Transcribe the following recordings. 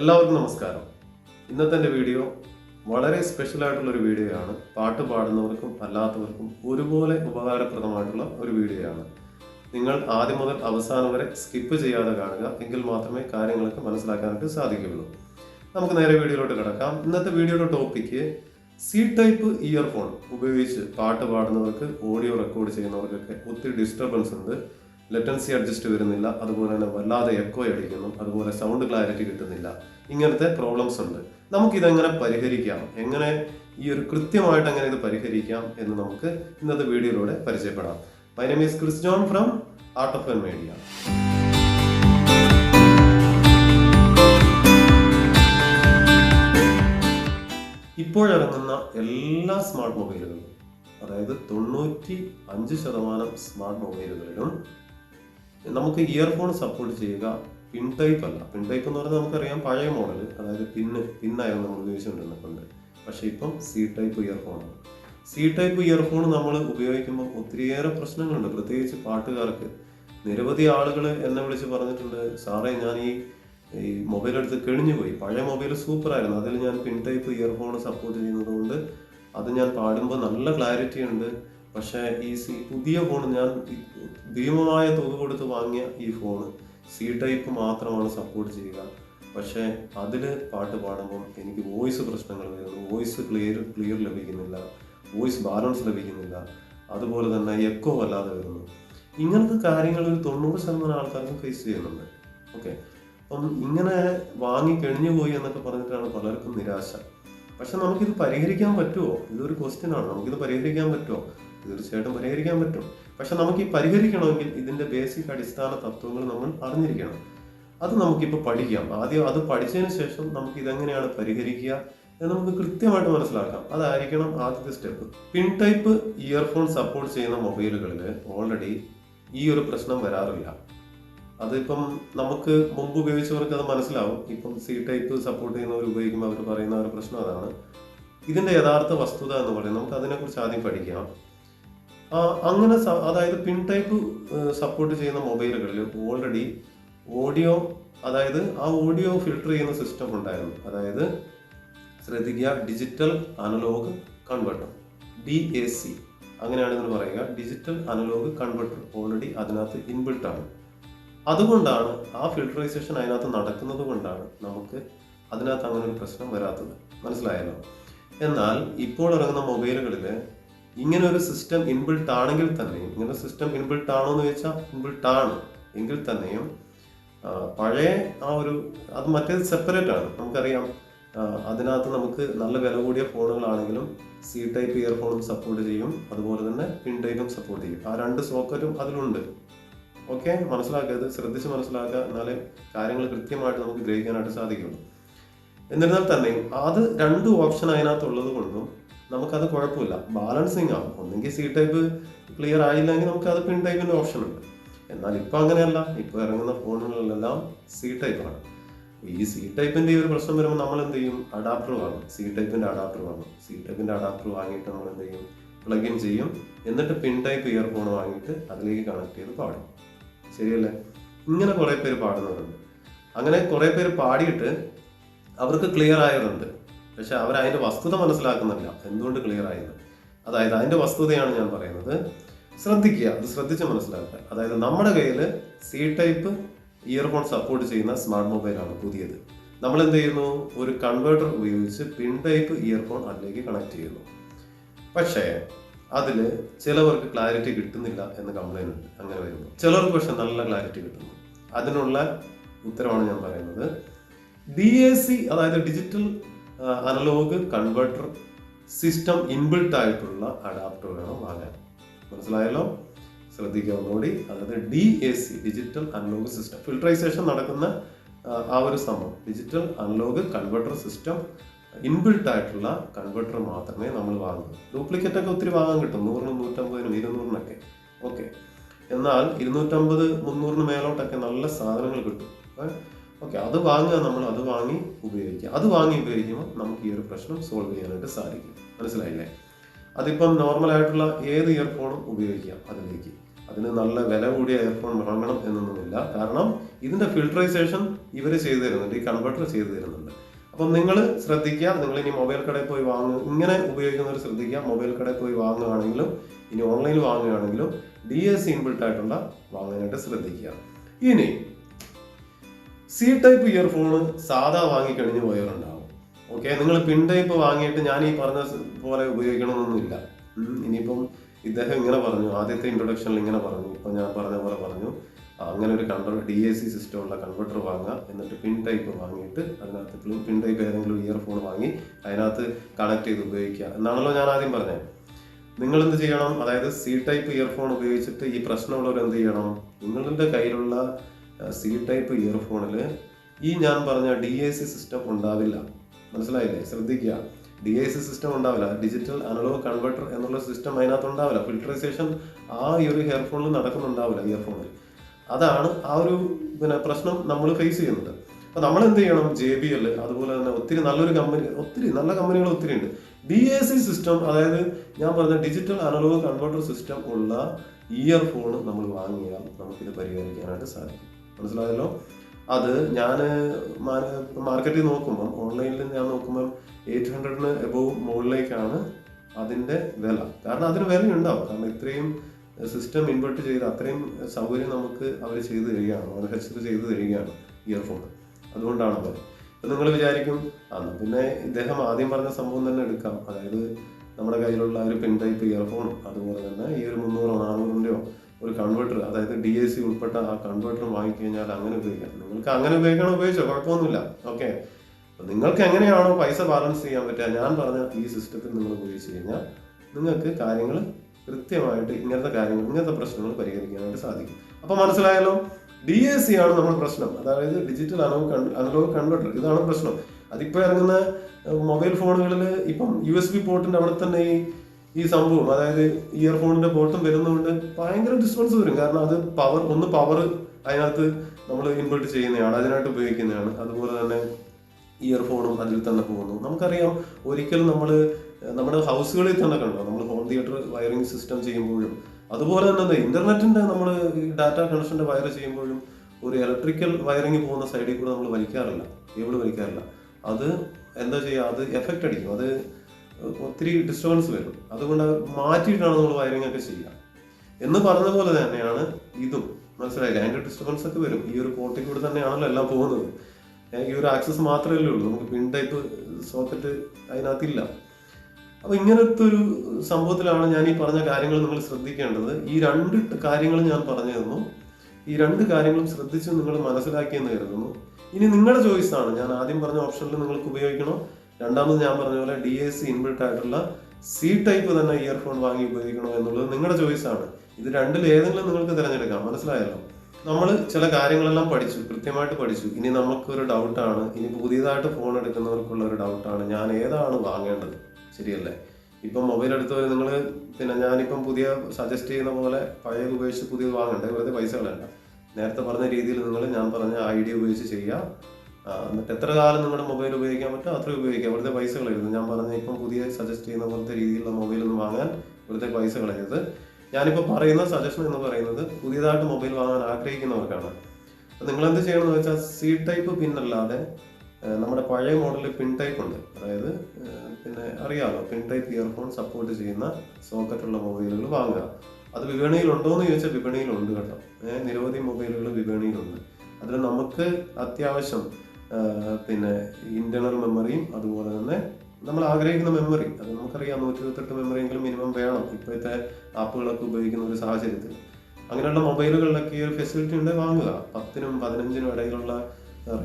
എല്ലാവർക്കും നമസ്കാരം. ഇന്നത്തെ എന്റെ വീഡിയോ വളരെ സ്പെഷ്യൽ ആയിട്ടുള്ള ഒരു വീഡിയോ ആണ്. പാട്ട് പാടുന്നവർക്കും അല്ലാത്തവർക്കും ഒരുപോലെ ഉപകാരപ്രദമായിട്ടുള്ള ഒരു വീഡിയോ ആണ്. നിങ്ങൾ ആദ്യം മുതൽ അവസാനം വരെ സ്കിപ്പ് ചെയ്യാതെ കാണുക എങ്കിൽ മാത്രമേ കാര്യങ്ങളൊക്കെ മനസ്സിലാക്കാനായിട്ട് സാധിക്കുകയുള്ളൂ. നമുക്ക് നേരെ വീഡിയോയിലോട്ട് കിടക്കാം. ഇന്നത്തെ വീഡിയോയുടെ ടോപ്പിക്ക് സി ടൈപ്പ് ഇയർഫോൺ ഉപയോഗിച്ച് പാട്ട് പാടുന്നവർക്ക് ഓഡിയോ റെക്കോർഡ് ചെയ്യുന്നവർക്കൊക്കെ ഒത്തിരി ഡിസ്റ്റർബൻസ് ഉണ്ട്. ലെറ്റൻസി അഡ്ജസ്റ്റ് വരുന്നില്ല അതുപോലെ തന്നെ വല്ലാതെ എക്കോ അടിക്കുന്നു അതുപോലെ സൗണ്ട് ക്ലാരിറ്റി കിട്ടുന്നില്ല. ഇങ്ങനത്തെ പ്രോബ്ലംസ് ഉണ്ട്. നമുക്കിതെങ്ങനെ പരിഹരിക്കാം? എങ്ങനെ ഈ ഒരു കൃത്യമായിട്ട് എങ്ങനെ ഇത് പരിഹരിക്കാം എന്ന് നമുക്ക് ഇന്നത്തെ വീഡിയോയിലൂടെ പരിചയപ്പെടാം. My name Chris John from art of N media ഇപ്പോഴിറങ്ങുന്ന എല്ലാ സ്മാർട്ട് മൊബൈലുകളും അതായത് തൊണ്ണൂറ്റി അഞ്ച് ശതമാനം സ്മാർട്ട് മൊബൈലുകളിലും നമുക്ക് ഇയർഫോൺ സപ്പോർട്ട് ചെയ്യുക പിൻ ടൈപ്പ് അല്ല. പിൻ ടൈപ്പ് എന്ന് പറഞ്ഞാൽ നമുക്കറിയാം പഴയ മോഡൽ അതായത് പിന്ന് പിന്നായിരുന്നു നമ്മൾ ഉപയോഗിച്ചുകൊണ്ടിരുന്നിട്ടുണ്ട് പക്ഷേ ഇപ്പം സി ടൈപ്പ് ഇയർഫോണാണ് സി ടൈപ്പ് ഇയർഫോൺ നമ്മൾ ഉപയോഗിക്കുമ്പോൾ ഒത്തിരിയേറെ പ്രശ്നങ്ങളുണ്ട്. പ്രത്യേകിച്ച് പാട്ടുകാർക്ക്. നിരവധി ആളുകൾ എന്നെ വിളിച്ച് പറഞ്ഞിട്ടുണ്ട് സാറേ ഞാൻ ഈ ഈ മൊബൈൽ എടുത്ത് കിണിഞ്ഞു പോയി പഴയ മൊബൈൽ സൂപ്പർ ആയിരുന്നു. അതിൽ ഞാൻ പിൻ ടൈപ്പ് ഇയർഫോൺ സപ്പോർട്ട് ചെയ്യുന്നത് കൊണ്ട് അത് ഞാൻ പാടുമ്പോൾ നല്ല ക്ലാരിറ്റി ഉണ്ട്. പക്ഷേ ഈ പുതിയ ഫോൺ ഞാൻ ഭീമമായ തുക കൊടുത്ത് വാങ്ങിയ ഈ ഫോൺ സി ടൈപ്പ് മാത്രമാണ് സപ്പോർട്ട് ചെയ്യുക. പക്ഷേ അതിൽ പാട്ട് പാടുമ്പോൾ എനിക്ക് വോയിസ് പ്രശ്നങ്ങൾ വരുന്നു. വോയിസ് ക്ലിയർ ക്ലിയർ ലഭിക്കുന്നില്ല. വോയിസ് ബാലൻസ് ലഭിക്കുന്നില്ല. അതുപോലെ തന്നെ എക്കോ വല്ലാതെ വരുന്നു. ഇങ്ങനത്തെ കാര്യങ്ങൾ ഒരു തൊണ്ണൂറ് ശതമാനം ആൾക്കാർക്കും ഫേസ് ചെയ്യുന്നുണ്ട്. ഓക്കെ അപ്പം ഇങ്ങനെ വാങ്ങി കഴിഞ്ഞു പോയി എന്നൊക്കെ പറഞ്ഞിട്ടാണ് പലർക്കും നിരാശ. പക്ഷെ നമുക്കിത് പരിഹരിക്കാൻ പറ്റുമോ ഇതൊരു ക്വസ്റ്റ്യൻ ആണ്. നമുക്കിത് പരിഹരിക്കാൻ പറ്റുമോ തീർച്ചയായിട്ടും പരിഹരിക്കാൻ പറ്റും. പക്ഷെ നമുക്ക് ഈ പരിഹരിക്കണമെങ്കിൽ ഇതിന്റെ ബേസിക് അടിസ്ഥാന തത്വങ്ങൾ നമ്മൾ അറിഞ്ഞിരിക്കണം. അത് നമുക്കിപ്പോൾ പഠിക്കാം. ആദ്യം അത് പഠിച്ചതിന് ശേഷം നമുക്ക് ഇതെങ്ങനെയാണ് പരിഹരിക്കുക എന്ന് നമുക്ക് കൃത്യമായിട്ട് മനസ്സിലാക്കാം. അതായിരിക്കണം ആദ്യത്തെ step pin type earphone support ചെയ്യുന്ന മൊബൈലുകളിൽ ഓൾറെഡി ഈ ഒരു പ്രശ്നം വരാറില്ല. അതിപ്പം നമുക്ക് മുമ്പ് ഉപയോഗിച്ചവർക്ക് അത് മനസ്സിലാവും. ഇപ്പം സി ടൈപ്പ് സപ്പോർട്ട് ചെയ്യുന്നവർ ഉപയോഗിക്കുമ്പോൾ അവർ പറയുന്ന ഒരു പ്രശ്നം അതാണ്. ഇതിന്റെ യഥാർത്ഥ വസ്തുത എന്ന് പറയുന്നത് നമുക്ക് അതിനെക്കുറിച്ച് ആദ്യം പഠിക്കാം. അങ്ങനെ അതായത് പിൻ ടൈപ്പ് സപ്പോർട്ട് ചെയ്യുന്ന മൊബൈലുകളിൽ ഓൾറെഡി ഓഡിയോ അതായത് ആ ഓഡിയോ ഫിൽട്ടർ ചെയ്യുന്ന സിസ്റ്റം ഉണ്ടായിരുന്നു. അതായത് ശ്രദ്ധിക്കുക digital analogue converter D A C അങ്ങനെയാണ് പറയുക ഡിജിറ്റൽ അനലോഗ് കൺവെർട്ടർ ഓൾറെഡി അതിനകത്ത് ഇൻബിൽട്ട് ആണ്. അതുകൊണ്ടാണ് ആ ഫിൽട്ടറൈസേഷൻ അതിനകത്ത് നടക്കുന്നത് കൊണ്ടാണ് നമുക്ക് അതിനകത്ത് അങ്ങനെ ഒരു പ്രശ്നം വരാത്തത്. മനസ്സിലായല്ലോ? എന്നാൽ ഇപ്പോൾ ഇറങ്ങുന്ന മൊബൈലുകളിൽ ഇങ്ങനെ ഒരു സിസ്റ്റം ഇൻബിൾട്ട് ആണെങ്കിൽ തന്നെയും ഇങ്ങനെ സിസ്റ്റം ഇൻബിൾട്ട് ആണോ എന്ന് ചോദിച്ചാൽ ഇൻബിൾട്ട് ആണ്. എങ്കിൽ തന്നെയും പഴയ ആ ഒരു അത് മറ്റേത് സെപ്പറേറ്റ് ആണ്. നമുക്കറിയാം അതിനകത്ത് നമുക്ക് നല്ല വില കൂടിയ ഫോണുകളാണെങ്കിലും സി ടൈപ്പ് ഇയർഫോണും സപ്പോർട്ട് ചെയ്യും. അതുപോലെ തന്നെ പിൻ ടൈപ്പും സപ്പോർട്ട് ചെയ്യും. ആ രണ്ട് സോക്കറ്റും അതിലുണ്ട്. ഓക്കെ മനസ്സിലാക്കുക ശ്രദ്ധിച്ച് മനസ്സിലാക്കുക. എന്നാലേ കാര്യങ്ങൾ കൃത്യമായിട്ട് നമുക്ക് ഗ്രഹിക്കാനായിട്ട് സാധിക്കുള്ളൂ എന്നിരുന്നാൽ തന്നെയും അത് രണ്ട് ഓപ്ഷൻ അതിനകത്തുള്ളത് കൊണ്ടും നമുക്കത് കുഴപ്പമില്ല. ബാലൻസിങ് ആവും ഒന്നെങ്കിൽ സി ടൈപ്പ് ക്ലിയർ ആയില്ലെങ്കിൽ നമുക്ക് അത് പിൻ ടൈപ്പിന്റെ ഓപ്ഷൻ ഉണ്ട്. എന്നാൽ ഇപ്പോൾ അങ്ങനെയല്ല. ഇപ്പോൾ ഇറങ്ങുന്ന ഫോണുകളിലെല്ലാം സി ടൈപ്പാണ് ഈ സി ടൈപ്പിന്റെ ഈ ഒരു പ്രശ്നം വരുമ്പോൾ നമ്മൾ എന്ത് ചെയ്യും? അഡാപ്റ്റർ വാങ്ങും. സി ടൈപ്പിന്റെ അഡാപ്റ്റർ വാങ്ങും. സി ടൈപ്പിന്റെ അഡാപ്റ്റർ വാങ്ങിയിട്ട് നമ്മൾ എന്ത് ചെയ്യും? പ്ലഗ് ഇൻ ചെയ്യും. എന്നിട്ട് പിൻ ടൈപ്പ് ഇയർഫോൺ വാങ്ങിയിട്ട് അതിലേക്ക് കണക്ട് ചെയ്ത് പാടും. ശരിയല്ലേ? ഇങ്ങനെ കുറേ പേര് പാടുന്നവരുണ്ട്. അങ്ങനെ കുറേ പേര് പാടിയിട്ട് അവർക്ക് ക്ലിയർ ആയതുണ്ട് പക്ഷെ അവർ അതിന്റെ വസ്തുത മനസ്സിലാക്കുന്നില്ല. എന്തുകൊണ്ട് ക്ലിയർ ആയത് അതായത് അതിന്റെ വസ്തുതയാണ് ഞാൻ പറയുന്നത്. ശ്രദ്ധിക്കുക അത് ശ്രദ്ധിച്ച് മനസ്സിലാക്കുക. അതായത് നമ്മുടെ കയ്യിൽ സി ടൈപ്പ് ഇയർഫോൺ സപ്പോർട്ട് ചെയ്യുന്ന സ്മാർട്ട് മൊബൈലാണ് പുതിയത്. നമ്മൾ എന്ത് ചെയ്യുന്നു? ഒരു കൺവേർട്ടർ ഉപയോഗിച്ച് പിൻ ടൈപ്പ് ഇയർഫോൺ അതിലേക്ക് കണക്ട് ചെയ്യുന്നു. പക്ഷേ അതിൽ ചിലവർക്ക് ക്ലാരിറ്റി കിട്ടുന്നില്ല എന്ന് കംപ്ലൈന്റ് ഉണ്ട്. അങ്ങനെ വരുമ്പോൾ ചിലർക്ക് പക്ഷെ നല്ല ക്ലാരിറ്റി കിട്ടുന്നു. അതിനുള്ള ഉത്തരവാണ് ഞാൻ പറയുന്നത്. ഡി എ സി അതായത് digital analogue converter system inbuilt ആയിട്ടുള്ള അഡാപ്റ്റർ വേണം വാങ്ങാൻ. മനസ്സിലായല്ലോ? ശ്രദ്ധിക്കുക ഒന്നുകൂടി അതായത് D A C digital analogue system filtration നടക്കുന്ന ആ, ഒരു സംഭവം. Digital analogue converter system inbuilt ആയിട്ടുള്ള കൺവെർട്ടർ മാത്രമേ നമ്മൾ വാങ്ങൂ. ഡ്യൂപ്ലിക്കേറ്റ് ഒക്കെ ഒത്തിരി വാങ്ങാൻ കിട്ടും. നൂറിനും നൂറ്റമ്പതിനും ഇരുന്നൂറിനൊക്കെ. ഓക്കെ എന്നാൽ ഇരുന്നൂറ്റമ്പത് മുന്നൂറിന് മേലോട്ടൊക്കെ നല്ല സാധനങ്ങൾ കിട്ടും. ഓക്കെ അത് വാങ്ങുക നമ്മൾ അത് വാങ്ങി ഉപയോഗിക്കുക. അത് വാങ്ങി ഉപയോഗിക്കുമ്പോൾ നമുക്ക് ഈ ഒരു പ്രശ്നം സോൾവ് ചെയ്യാനായിട്ട് സാധിക്കും. മനസ്സിലായില്ലേ? അതിപ്പം നോർമലായിട്ടുള്ള ഏത് ഇയർഫോണും ഉപയോഗിക്കാം അതിലേക്ക്. അതിന് നല്ല വില കൂടിയ ഇയർഫോൺ വാങ്ങണം എന്നൊന്നുമില്ല. കാരണം ഇതിന്റെ ഫിൽട്ടറൈസേഷൻ ഇവർ ചെയ്തു തരുന്നുണ്ട് ഈ കൺവെർട്ടർ ചെയ്തു തരുന്നുണ്ട്. അപ്പം നിങ്ങൾ ശ്രദ്ധിക്കുക നിങ്ങൾ ഇനി മൊബൈൽ കടയിൽ പോയി വാങ്ങുക ഇങ്ങനെ ഉപയോഗിക്കുന്നവർ ശ്രദ്ധിക്കുക. മൊബൈൽ കടയിൽ പോയി വാങ്ങുകയാണെങ്കിലും ഇനി ഓൺലൈനിൽ വാങ്ങുകയാണെങ്കിലും ഡി എസ് ഇൻബിൾട്ട് ആയിട്ടുള്ള വാങ്ങാനായിട്ട് ശ്രദ്ധിക്കുക. ഇനി സി ടൈപ്പ് ഇയർഫോൺ സാധാ വാങ്ങിക്കഴിഞ്ഞ് പോയവരുണ്ടാവും. ഓക്കെ നിങ്ങൾ പിൻ ടൈപ്പ് വാങ്ങിയിട്ട് ഞാൻ ഈ പറഞ്ഞ പോലെ ഉപയോഗിക്കണമെന്നൊന്നുമില്ല. ഇനിയിപ്പം ഇദ്ദേഹം ഇങ്ങനെ പറഞ്ഞു ആദ്യത്തെ ഇൻട്രൊഡക്ഷനിൽ ഇങ്ങനെ പറഞ്ഞു ഇപ്പം ഞാൻ പറഞ്ഞ പോലെ പറഞ്ഞു അങ്ങനെ ഒരു കൺവർ ഡി എ സി സിസ്റ്റം ഉള്ള കൺവെർട്ടർ വാങ്ങുക എന്നിട്ട് പിൻ ടൈപ്പ് വാങ്ങിയിട്ട് അതിനകത്ത് പിൻ ടൈപ്പ് ഏതെങ്കിലും ഇയർഫോൺ വാങ്ങി അതിനകത്ത് കണക്ട് ചെയ്ത് ഉപയോഗിക്കുക എന്നാണല്ലോ ഞാൻ ആദ്യം പറഞ്ഞത്. നിങ്ങൾ എന്ത് ചെയ്യണം? അതായത് സി ടൈപ്പ് ഇയർഫോൺ ഉപയോഗിച്ചിട്ട് ഈ പ്രശ്നമുള്ളവർ എന്ത് ചെയ്യണം? നിങ്ങളുടെ കയ്യിലുള്ള സി ടൈപ്പ് ഇയർഫോണിൽ ഈ ഞാൻ പറഞ്ഞ ഡി എ സി സിസ്റ്റം ഉണ്ടാവില്ല. മനസ്സിലായില്ലേ? ശ്രദ്ധിക്കുക. ഡി എ സി സിസ്റ്റം ഉണ്ടാവില്ല. ഡിജിറ്റൽ അനലോഗ് കൺവെർട്ടർ എന്നുള്ള സിസ്റ്റം അതിനകത്ത് ഉണ്ടാവില്ല. ഫിൽട്ടറൈസേഷൻ ആ ഈ ഒരു ഹെയർഫോണിൽ നടക്കുന്നുണ്ടാവില്ല ഇയർഫോണിൽ അതാണ് ആ ഒരു പിന്നെ പ്രശ്നം നമ്മൾ ഫേസ് ചെയ്യുന്നത്. അപ്പോൾ നമ്മൾ എന്ത് ചെയ്യണം? ജെ ബി എൽ അതുപോലെ തന്നെ ഒത്തിരി നല്ലൊരു കമ്പനി ഒത്തിരി നല്ല കമ്പനികൾ ഒത്തിരി ഉണ്ട്. ഡി എ സി സിസ്റ്റം അതായത് ഞാൻ പറഞ്ഞ ഡിജിറ്റൽ അനലോഗ് കൺവെർട്ടർ സിസ്റ്റം ഉള്ള ഇയർഫോൺ നമ്മൾ വാങ്ങിയാൽ നമുക്കിത് പരിഹരിക്കാനായിട്ട് സാധിക്കും. മനസ്സിലായല്ലോ? അത് ഞാൻ മാർക്കറ്റിൽ നോക്കുമ്പം ഓൺലൈനിൽ ഞാൻ നോക്കുമ്പം എയ്റ്റ് ഹൺഡ്രഡിന് എബോവ് മുകളിലേക്കാണ് അതിന്റെ വില. കാരണം അതിന് വില ഉണ്ടാവും കാരണം ഇത്രയും സിസ്റ്റം ഇൻവെർട്ട് ചെയ്ത് അത്രയും സൗകര്യം നമുക്ക് അവർ ചെയ്തു തരികയാണ്. അവർ മാനുഫാക്ചർ ചെയ്തു തരികയാണ് ഇയർഫോൺ. അതുകൊണ്ടാണ് അത്. ഇപ്പം നിങ്ങൾ വിചാരിക്കും അന്ന് പിന്നെ ഇദ്ദേഹം ആദ്യം പറഞ്ഞ സംഭവം തന്നെ എടുക്കാം. അതായത് നമ്മുടെ കയ്യിലുള്ള ഒരു പിൻ ടൈപ്പ് ഇയർഫോൺ അതുപോലെ തന്നെ ഈ ഒരു മുന്നൂറോ നാനൂറിന്റെയോ ഒരു കൺവെർട്ടർ അതായത് ഡി എ സി ഉൾപ്പെട്ട ആ കൺവെർട്ടർ വാങ്ങിക്കഴിഞ്ഞാൽ അങ്ങനെ ഉപയോഗിക്കാം. നിങ്ങൾക്ക് അങ്ങനെ ഉപയോഗിക്കണം ഉപയോഗിച്ചോ കുഴപ്പമൊന്നുമില്ല. ഓക്കെ നിങ്ങൾക്ക് എങ്ങനെയാണോ പൈസ ബാലൻസ് ചെയ്യാൻ പറ്റുക ഞാൻ പറഞ്ഞ ഈ സിസ്റ്റത്തിൽ നിങ്ങൾ ഉപയോഗിച്ച് കഴിഞ്ഞാൽ നിങ്ങൾക്ക് കാര്യങ്ങൾ കൃത്യമായിട്ട് ഇങ്ങനത്തെ കാര്യങ്ങൾ ഇങ്ങനത്തെ പ്രശ്നങ്ങൾ പരിഹരിക്കാനായിട്ട് സാധിക്കും. അപ്പോൾ മനസ്സിലായല്ലോ? ഡി എ സി ആണ് നമ്മുടെ പ്രശ്നം. അതായത് ഡിജിറ്റൽ അനലോഗ് അനലോഗ് കൺവെർട്ടർ ഇതാണ് പ്രശ്നം. അതിപ്പോ ഇറങ്ങുന്ന മൊബൈൽ ഫോണുകളിൽ ഇപ്പം യു എസ് ബി പോർട്ടിന്റെ അവിടെ തന്നെ ഈ ഈ സംഭവം അതായത് ഇയർഫോണിന്റെ പോർട്ടും വരുന്നതുകൊണ്ട് ഭയങ്കര ഡിസ്റ്റർബൻസ് വരും. കാരണം അത് പവർ ഒന്ന് പവർ അതിനകത്ത് നമ്മൾ ഇൻവെർട്ട് ചെയ്യുന്നതാണ് അതിനായിട്ട് ഉപയോഗിക്കുന്നതാണ്. അതുപോലെ തന്നെ ഇയർഫോണും അതിൽ തന്നെ പോകുന്നു. നമുക്കറിയാം ഒരിക്കലും നമ്മൾ നമ്മുടെ ഹൗസുകളിൽ തന്നെ കണ്ടോ നമ്മൾ ഹോം തിയേറ്റർ വയറിംഗ് സിസ്റ്റം ചെയ്യുമ്പോഴും അതുപോലെ തന്നെ ഇന്റർനെറ്റിന്റെ നമ്മൾ ഡാറ്റ കണക്ഷന്റെ വയർ ചെയ്യുമ്പോഴും ഒരു ഇലക്ട്രിക്കൽ വയറിംഗ് പോകുന്ന സൈഡിൽ കൂടെ നമ്മൾ വലിക്കാറില്ല കേബിൾ വലിക്കാറില്ല. അത് എന്താ ചെയ്യുക അത് എഫക്റ്റ് അടിക്കും. അത് ഒത്തിരി ഡിസ്റ്റർബൻസ് വരും. അതുകൊണ്ട് അത് മാറ്റിയിട്ടാണ് നമ്മൾ വയറിംഗ് ഒക്കെ ചെയ്യുക. എന്ന് പറഞ്ഞ പോലെ തന്നെയാണ് ഇതും. മനസ്സിലായില്ല? അതിന്റെ ഡിസ്റ്റർബൻസ് ഒക്കെ വരും. ഈ ഒരു പോർട്ടിൽ കൂടെ തന്നെയാണല്ലോ എല്ലാം പോകുന്നത്. ഈ ഒരു ആക്സസ് മാത്രമല്ലേ ഉള്ളൂ. നമുക്ക് പിൻ ടൈപ്പ് സോക്കറ്റ് അതിനകത്തില്ല. അപ്പോൾ ഇങ്ങനത്തെ ഒരു സംഭവത്തിലാണ് ഞാൻ ഈ പറഞ്ഞ കാര്യങ്ങൾ നിങ്ങൾ ശ്രദ്ധിക്കേണ്ടത്. ഈ രണ്ട് കാര്യങ്ങളും ഞാൻ പറഞ്ഞു തന്നു ഈ രണ്ട് കാര്യങ്ങളും ശ്രദ്ധിച്ച് നിങ്ങൾ മനസ്സിലാക്കിയെന്ന് കരുതുന്നു. ഇനി നിങ്ങളുടെ ചോയ്സാണ് ഞാൻ ആദ്യം പറഞ്ഞ ഓപ്ഷനിൽ നിങ്ങൾക്ക് ഉപയോഗിക്കണോ? രണ്ടാമത് ഞാൻ പറഞ്ഞ പോലെ ഡി എസ് സി ഇൻബിൾട്ട് ആയിട്ടുള്ള സി ടൈപ്പ് തന്നെ ഇയർഫോൺ വാങ്ങി ഉപയോഗിക്കണോ എന്നുള്ളത് നിങ്ങളുടെ ചോയ്സ് ആണ്. ഇത് രണ്ടിൽ ഏതെങ്കിലും നിങ്ങൾക്ക് തിരഞ്ഞെടുക്കാം. മനസ്സിലായല്ലോ? നമ്മൾ ചില കാര്യങ്ങളെല്ലാം പഠിച്ചു കൃത്യമായിട്ട് പഠിച്ചു. ഇനി നമുക്കൊരു ഡൗട്ടാണ് ഇനി പുതിയതായിട്ട് ഫോൺ എടുക്കുന്നവർക്കുള്ള ഒരു ഡൗട്ടാണ് ഞാൻ ഏതാണ് വാങ്ങേണ്ടത്? ശരിയല്ലേ? ഇപ്പം മൊബൈൽ എടുത്തവർ നിങ്ങൾ പിന്നെ ഞാനിപ്പം പുതിയ സജസ്റ്റ് ചെയ്യുന്ന പോലെ പഴയ ഉപയോഗിച്ച് പുതിയത് വാങ്ങണ്ടേ. വെറുതെ പൈസ കളയണ്ട നേരത്തെ പറഞ്ഞ രീതിയിൽ നിങ്ങൾ ഞാൻ പറഞ്ഞ ഐഡിയ ഉപയോഗിച്ച് ചെയ്യുക എന്നിട്ട് എത്ര കാലം നിങ്ങളുടെ മൊബൈൽ ഉപയോഗിക്കാൻ പറ്റുമോ അത്രയും ഉപയോഗിക്കുക വെറുതെ പൈസ കളയരുത് ഞാൻ പറഞ്ഞ ഇപ്പം പുതിയ സജസ്റ്റ് ചെയ്യുന്ന പോലത്തെ രീതിയിലുള്ള മൊബൈൽ ഒന്നും വാങ്ങാൻ വെറുതെ പൈസ കളയരുത്. ഞാനിപ്പോൾ പറയുന്ന സജഷൻ എന്ന് പറയുന്നത് പുതിയതായിട്ട് മൊബൈൽ വാങ്ങാൻ ആഗ്രഹിക്കുന്നവർക്കാണ്. അപ്പോൾ നിങ്ങൾ എന്ത് ചെയ്യണമെന്ന് വെച്ചാൽ സി ടൈപ്പ് പിൻ അല്ലാതെ നമ്മുടെ പഴയ മോഡലിൽ പിൻ ടൈപ്പ് ഉണ്ട്. അതായത് പിന്നെ അറിയാമല്ലോ പിൻ ടൈപ്പ് ഇയർഫോൺ സപ്പോർട്ട് ചെയ്യുന്ന സോക്കറ്റുള്ള മൊബൈലുകൾ വാങ്ങുക. അത് വിപണിയിലുണ്ടോ എന്ന് ചോദിച്ചാൽ വിപണിയിലുണ്ട് കേട്ടോ. നിരവധി മൊബൈലുകൾ വിപണിയിലുണ്ട്. അതിൽ നമുക്ക് അത്യാവശ്യം പിന്നെ ഇന്റേണൽ മെമ്മറിയും അതുപോലെ തന്നെ നമ്മൾ ആഗ്രഹിക്കുന്ന മെമ്മറി അത് നമുക്കറിയാം നൂറ്റി ഇരുപത്തെട്ട് മെമ്മറിയെങ്കിലും മിനിമം വേണം. ഇപ്പോഴത്തെ ആപ്പുകളൊക്കെ ഉപയോഗിക്കുന്ന ഒരു സാഹചര്യത്തിൽ. അങ്ങനെയുള്ള മൊബൈലുകളിലൊക്കെ ഈ ഒരു ഫെസിലിറ്റി ഉണ്ട് വാങ്ങുക. പത്തിനും പതിനഞ്ചിനും ഇടയിലുള്ള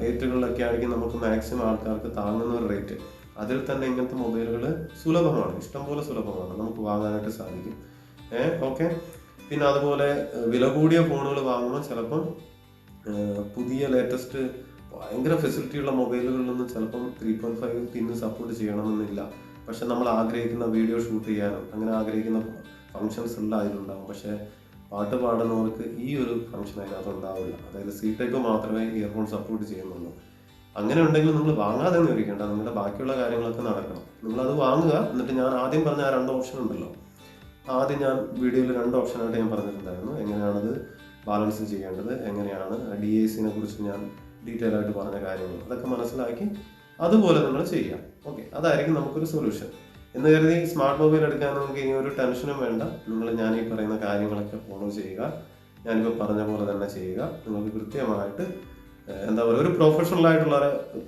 റേറ്റുകളിലൊക്കെ ആയിരിക്കും നമുക്ക് മാക്സിമം ആൾക്കാർക്ക് താങ്ങുന്ന ഒരു റേറ്റ് അതിൽ തന്നെ ഇങ്ങനത്തെ മൊബൈലുകൾ സുലഭമാണ്. ഇഷ്ടംപോലെ സുലഭമാണ്. നമുക്ക് വാങ്ങാനായിട്ട് സാധിക്കും. ഏഹ് ഓക്കെ. പിന്നെ അതുപോലെ വില കൂടിയ ഫോണുകൾ വാങ്ങുമ്പോൾ ചിലപ്പം പുതിയ ലേറ്റസ്റ്റ് ഭയങ്കര ഫെസിലിറ്റി ഉള്ള മൊബൈലുകളിലൊന്നും ചിലപ്പം ത്രീ പോയിന്റ് ഫൈവ് പിന്ന് സപ്പോർട്ട് ചെയ്യണമെന്നില്ല. പക്ഷെ നമ്മൾ ആഗ്രഹിക്കുന്ന വീഡിയോ ഷൂട്ട് ചെയ്യാനും അങ്ങനെ ആഗ്രഹിക്കുന്ന ഫങ്ഷൻസ് എല്ലാം അതിലുണ്ടാവും പക്ഷെ പാട്ട് പാടുന്നവർക്ക് ഈ ഒരു ഫംഗ്ഷൻ അതിനകത്ത് ഉണ്ടാവില്ല. അതായത് സി ടൈപ്പ് മാത്രമേ ഇയർഫോൺ സപ്പോർട്ട് ചെയ്യുന്നുള്ളൂ. അങ്ങനെ ഉണ്ടെങ്കിൽ നിങ്ങൾ വാങ്ങാതെ ഒന്നും ഇരിക്കേണ്ട. നിങ്ങളുടെ ബാക്കിയുള്ള കാര്യങ്ങളൊക്കെ നടക്കണം. നിങ്ങൾ അത് വാങ്ങുക. എന്നിട്ട് ഞാൻ ആദ്യം പറഞ്ഞ ആ രണ്ട് ഓപ്ഷൻ ഉണ്ടല്ലോ. ആദ്യം ഞാൻ വീഡിയോയിൽ രണ്ട് ഓപ്ഷനായിട്ട് ഞാൻ പറഞ്ഞിട്ടുണ്ടായിരുന്നു. എങ്ങനെയാണത് ബാലൻസ് ചെയ്യേണ്ടത്? എങ്ങനെയാണ് ഡി എ സിനെ കുറിച്ച് ഞാൻ ഡീറ്റെയിൽ ആയിട്ട് പറഞ്ഞ കാര്യങ്ങൾ. അതൊക്കെ മനസ്സിലാക്കി അതുപോലെ നമ്മൾ ചെയ്യാം. ഓക്കെ അതായിരിക്കും നമുക്കൊരു സൊല്യൂഷൻ എന്ന് കരുതി സ്മാർട്ട് മൊബൈൽ എടുക്കാൻ നമുക്ക് ഇനി ഒരു ടെൻഷനും വേണ്ട. നിങ്ങൾ ഞാൻ ഈ പറയുന്ന കാര്യങ്ങളൊക്കെ ഫോളോ ചെയ്യുക. ഞാനിപ്പോൾ പറഞ്ഞ പോലെ തന്നെ ചെയ്യുക. നിങ്ങൾക്ക് കൃത്യമായിട്ട് എന്താ പറയുക ഒരു പ്രൊഫഷണൽ ആയിട്ടുള്ള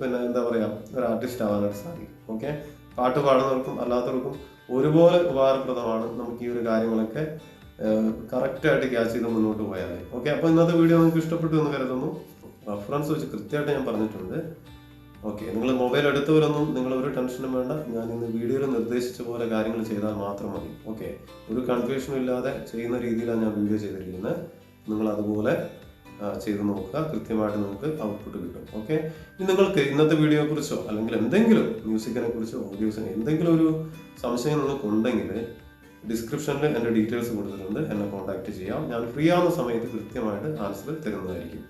പിന്നെ എന്താ പറയുക ഒരു ആർട്ടിസ്റ്റ് ആവാനായിട്ട് സാധിക്കും. ഓക്കെ പാട്ട് പാടുന്നവർക്കും അല്ലാത്തവർക്കും ഒരുപോലെ ഉപകാരപ്രദമാണ് നമുക്ക് ഈ ഒരു കാര്യങ്ങളൊക്കെ കറക്റ്റായിട്ട് ക്യാച്ച് ചെയ്ത് മുന്നോട്ട് പോയാൽ ഓക്കെ അപ്പോൾ ഇന്നത്തെ വീഡിയോ നിങ്ങൾക്ക് ഇഷ്ടപ്പെട്ടു എന്ന് കരുതുന്നു. റെഫറൻസ് വെച്ച് കൃത്യമായിട്ട് ഞാൻ പറഞ്ഞിട്ടുണ്ട്. ഓക്കെ നിങ്ങൾ മൊബൈൽ എടുത്തവരൊന്നും നിങ്ങൾ ഒരു ടെൻഷനും വേണ്ട. ഞാൻ ഇന്ന് വീഡിയോയിൽ നിർദ്ദേശിച്ച പോലെ കാര്യങ്ങൾ ചെയ്താൽ മാത്രം മതി. ഓക്കെ ഒരു കൺഫ്യൂഷനും ഇല്ലാതെ ചെയ്യുന്ന രീതിയിലാണ് ഞാൻ വീഡിയോ ചെയ്തിരിക്കുന്നത്. നിങ്ങൾ അതുപോലെ ചെയ്ത് നോക്കുക. കൃത്യമായിട്ട് നമുക്ക് ഔട്ട്പുട്ട് കിട്ടും. ഓക്കെ ഇനി നിങ്ങൾക്ക് ഇന്നത്തെ വീഡിയോയെ കുറിച്ചോ അല്ലെങ്കിൽ എന്തെങ്കിലും മ്യൂസിക്കിനെ കുറിച്ചോ ഓഡിയോസിനെ എന്തെങ്കിലും ഒരു സംശയം നിങ്ങൾക്ക് ഉണ്ടെങ്കിൽ ഡിസ്ക്രിപ്ഷനിൽ എന്റെ ഡീറ്റെയിൽസ് കൊടുത്തിട്ടുണ്ട് എന്നെ കോൺടാക്ട് ചെയ്യാം. ഞാൻ ഫ്രീ ആവുന്ന സമയത്ത് കൃത്യമായിട്ട് ആൻസർ തരുന്നതായിരിക്കും.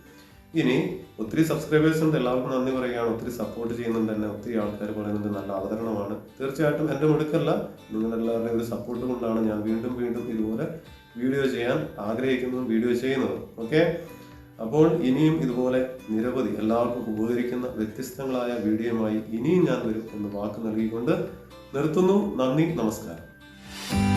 ഇനി ഒത്തിരി സബ്സ്ക്രൈബേഴ്സ് ഉണ്ട്. എല്ലാവർക്കും നന്ദി പറയുകയാണ്. ഒത്തിരി സപ്പോർട്ട് ചെയ്യുന്നുണ്ട് തന്നെ ഒത്തിരി ആൾക്കാർ പറയുന്നുണ്ട് നല്ല അവതരണമാണ്. തീർച്ചയായിട്ടും എന്റെ മുടുക്കല്ല. നിങ്ങളെല്ലാവരുടെയും ഒരു സപ്പോർട്ട് കൊണ്ടാണ് ഞാൻ വീണ്ടും വീണ്ടും ഇതുപോലെ വീഡിയോ ചെയ്യാൻ ആഗ്രഹിക്കുന്നതും വീഡിയോ ചെയ്യുന്നതും. ഓക്കെ അപ്പോൾ ഇനിയും ഇതുപോലെ നിരവധി എല്ലാവർക്കും ഉപകരിക്കുന്ന വ്യത്യസ്തങ്ങളായ വീഡിയോയുമായി ഇനിയും ഞാൻ വരും എന്ന് വാക്ക് നൽകിക്കൊണ്ട് നിർത്തുന്നു. നന്ദി. നമസ്കാരം.